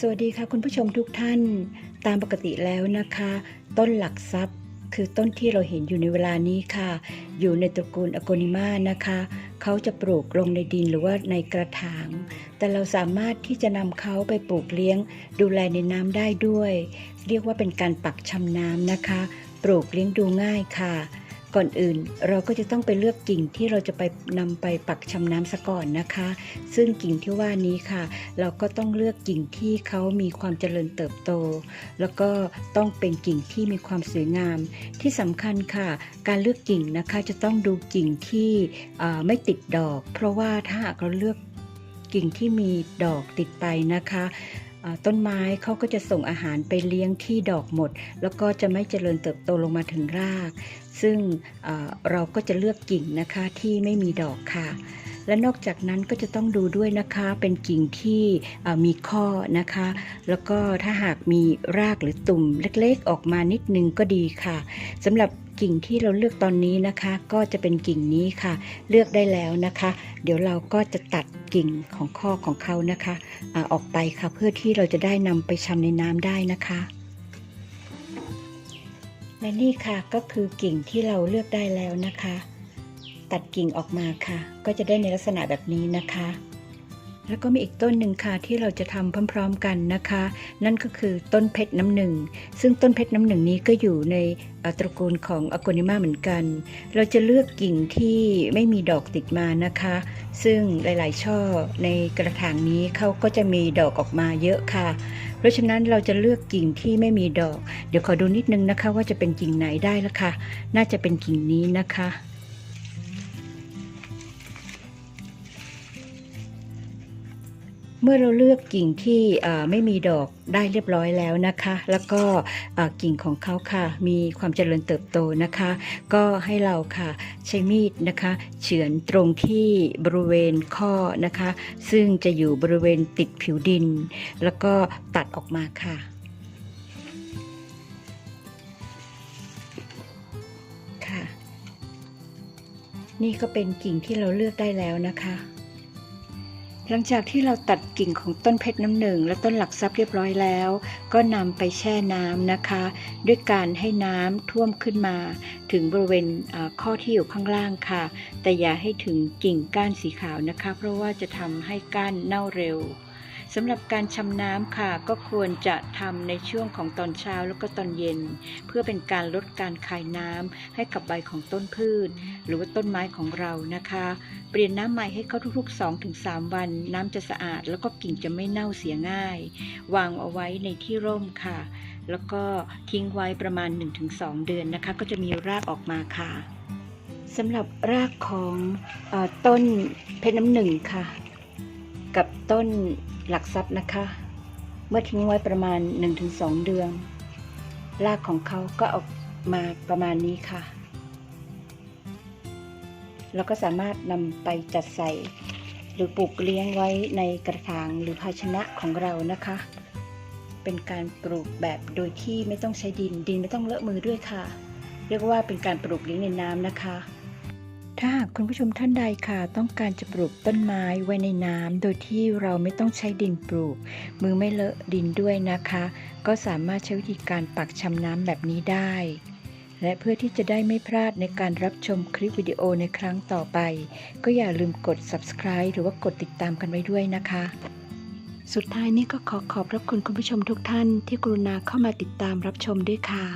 สวัสดีค่ะคุณผู้ชมทุกท่าน ตามปกติแล้วนะคะ ต้นหลักทรัพย์ คือต้นที่เราเห็นอยู่ในเวลานี้ค่ะ อยู่ในตระกูลอโกนิมานะคะ เขาจะปลูกลงในดินหรือว่าในกระถาง แต่เราสามารถที่จะนำเขาไปปลูกเลี้ยง ดูแลในน้ำได้ด้วย เรียกว่าเป็นการปักชำน้ำนะคะ ปลูกเลี้ยงดูง่ายค่ะ ก่อนอื่นเราก็จะต้องไปเลือกกิ่งที่เราจะไปนำไปปักชำน้ำซะก่อนนะคะ ซึ่งกิ่งที่ว่านี้ค่ะ เราก็ต้องเลือกกิ่งที่เขามีความเจริญเติบโต แล้วก็ต้องเป็นกิ่งที่มีความสวยงาม ที่สำคัญค่ะ การเลือกกิ่งนะคะจะต้องดูกิ่งที่ไม่ติดดอก เพราะว่าถ้าหากเราเลือกกิ่งที่มีดอกติดไปนะคะ ต้นไม้เขาก็จะส่งอาหารไปเลี้ยงที่ดอกหมด แล้วก็จะไม่เจริญเติบโตลงมาถึงราก ซึ่งเราก็จะเลือกกิ่งนะคะที่ไม่มีดอกค่ะ และนอกจากนั้นก็จะต้องดูด้วยนะคะเป็นกิ่งที่มีข้อนะคะ แล้วก็ถ้าหากมีรากหรือตุ่มเล็กๆ ออกมานิดนึงก็ดีค่ะสำหรับกิ่งที่เราเลือกตอนนี้นะคะ ก็จะเป็นกิ่งนี้ค่ะ เลือกได้แล้วนะคะ เดี๋ยวเราก็จะตัดกิ่งของข้อของเขานะคะอออกไปค่ะเพื่อที่เราจะได้นำไปชำในน้ำได้นะคะและนี่ค่ะก็คือกิ่งที่เราเลือกได้แล้วนะคะ ตัดกิ่งออกมาค่ะ ก็จะได้ในลักษณะแบบนี้นะคะ แล้วก็มีอีกต้นหนึ่งค่ะที่เราจะทำพร้อม ๆกันนะคะ นั่นก็คือต้นเพชรน้ำหนึ่ง ซึ่งต้นเพชรน้ำหนึ่งนี้ก็อยู่ในตระกูลของอโกนิมาเหมือนกัน เราจะเลือกกิ่งที่ไม่มีดอกติดมานะคะ ซึ่งหลายๆ ช่อในกระถางนี้เขาก็จะมีดอกออกมาเยอะค่ะ เพราะฉะนั้นเราจะเลือกกิ่งที่ไม่มีดอก เดี๋ยวขอดูนิดนึงนะคะว่าจะเป็นกิ่งไหนได้ละค่ะ น่าจะเป็นกิ่งนี้นะคะ มื่อเราเลือกกิ่งที่ไม่มีดอกได้เรียบร้อยแล้วนะคะ แล้วก็กิ่งของเขาค่ะ มีความเจริญเติบโตนะคะ ก็ให้เราค่ะใช้มีดนะคะเฉือนตรงที่บริเวณข้อนะคะ ซึ่งจะอยู่บริเวณติดผิวดิน แล้วก็ตัดออกมาค่ะค่ะนี่ก็เป็นกิ่งที่เราเลือกได้แล้วนะคะ หลังจากที่เราตัดกิ่งของต้นเพชรน้ำหนึ่งและต้นหลักทรัพย์เรียบร้อยแล้ว ก็นำไปแช่น้ำนะคะ ด้วยการให้น้ำท่วมขึ้นมา ถึงบริเวณข้อที่อยู่ข้างล่างค่ะ แต่อย่าให้ถึงกิ่งก้านสีขาวนะคะ เพราะว่าจะทำให้ก้านเน่าเร็ว สำหรับการชำน้ำค่ะ ก็ควรจะทำในช่วงของตอนเช้าแล้วก็ตอนเย็น เพื่อเป็นการลดการคายน้ำให้กับใบของต้นพืช หรือว่าต้นไม้ของเรานะคะ เปลี่ยนน้ำใหม่ให้เขาทุกๆ 2-3 วัน น้ำจะสะอาด แล้วก็กิ่งจะไม่เน่าเสียง่าย วางเอาไว้ในที่ร่มค่ะ แล้วก็ทิ้งไว้ประมาณ 1-2 เดือนนะคะ ก็จะมีรากออกมาค่ะสำหรับรากของอต้นเพชรน้ำหนึ่งค่ะ กับต้นหลักทรัพย์นะคะ เมื่อทิ้งไว้ประมาณ 1-2 เดือน รากของเขาก็ออกมาประมาณนี้ค่ะแล้วก็สามารถนำไปจัดใส่ หรือปลูกเลี้ยงไว้ในกระถางหรือภาชนะของเรานะคะ เป็นการปลูกแบบโดยที่ไม่ต้องใช้ดินดินไม่ต้องเลอะมือด้วยค่ะ เรียกว่าเป็นการปลูกเลี้ยงในน้ำนะคะ ถ้าหากคุณผู้ชมท่านใดค่ะ ต้องการจะปลูกต้นไม้ไว้ในน้ำโดยที่เราไม่ต้องใช้ดินปลูก มือไม่เลอะดินด้วยนะคะ ก็สามารถใช้วิธีการปักชำน้ำแบบนี้ได้ และเพื่อที่จะได้ไม่พลาดในการรับชมคลิปวิดีโอในครั้งต่อไป ก็อย่าลืมกด subscribe หรือว่ากดติดตามกันไว้ด้วยนะคะ สุดท้ายนี้ก็ขอขอบพระคุณคุณผู้ชมทุกท่านที่กรุณาเข้ามาติดตามรับชมด้วยค่ะ